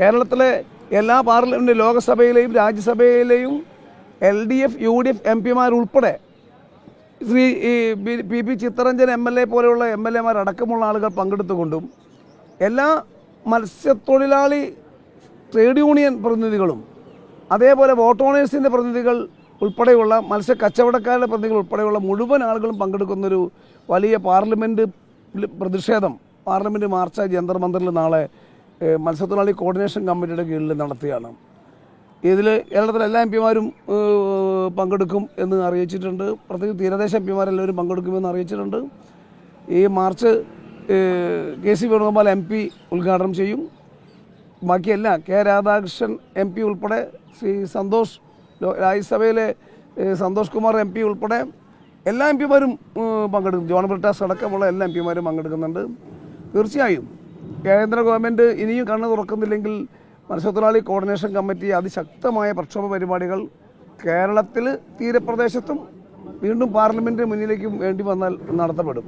കേരളത്തിലെ എല്ലാ പാർലമെന്റ് ലോകസഭയിലെയും രാജ്യസഭയിലെയും L D F U D F M പിമാരുൾപ്പെടെ Shri ഈ P- P Chitharanjan M L A പോലെയുള്ള എം എൽ എമാരടക്കമുള്ള ആളുകൾ പങ്കെടുത്തുകൊണ്ടും എല്ലാ മത്സ്യത്തൊഴിലാളി ട്രേഡ് യൂണിയൻ പ്രതിനിധികളും അതേപോലെ വോട്ട് ഓണേഴ്സിന്റെ പ്രതിനിധികൾ ഉൾപ്പെടെയുള്ള മത്സ്യ കച്ചവടക്കാരുടെ പ്രതിനിധികൾ ഉൾപ്പെടെയുള്ള മുഴുവൻ ആളുകളും പങ്കെടുക്കുന്നൊരു വലിയ പാർലമെന്റ് പ്രതിഷേധം പാർലമെന്റ് മാർച്ച് ജന്തർ മന്ദിറിൽ നാളെ മത്സ്യത്തൊഴിലാളി കോർഡിനേഷൻ കമ്മിറ്റിയുടെ കീഴിൽ നടത്തിയാണ്. ഇതിൽ കേരളത്തിലെ എല്ലാ എം പിമാരും പങ്കെടുക്കും എന്ന് അറിയിച്ചിട്ടുണ്ട്. പ്രത്യേകിച്ച് തീരദേശ എം പിമാരെല്ലാവരും പങ്കെടുക്കുമെന്ന് അറിയിച്ചിട്ടുണ്ട്. ഈ march K C Venugopal M P ഉദ്ഘാടനം ചെയ്യും. ബാക്കിയല്ല കെ രാധാകൃഷ്ണൻ എം പി ഉൾപ്പെടെ ശ്രീ സന്തോഷ് രാജ്യസഭയിലെ സന്തോഷ് കുമാർ എം പി ഉൾപ്പെടെ എല്ലാ എം പിമാരും പങ്കെടുക്കും. ജോൺ ബ്രിട്ടാസ് അടക്കമുള്ള എല്ലാ എം പിമാരും പങ്കെടുക്കുന്നുണ്ട്. തീർച്ചയായും കേന്ദ്ര ഗവൺമെന്റ് ഇനിയും കണ്ണ് തുറക്കുന്നില്ലെങ്കിൽ മത്സ്യത്തൊഴിലാളി കോർഡിനേഷൻ കമ്മിറ്റി അതിശക്തമായ പ്രക്ഷോഭ പരിപാടികൾ കേരളത്തിൽ തീരപ്രദേശത്തും വീണ്ടും പാർലമെന്റ് മുന്നിലേക്കും വേണ്ടി വന്നാൽ നടത്തപ്പെടും.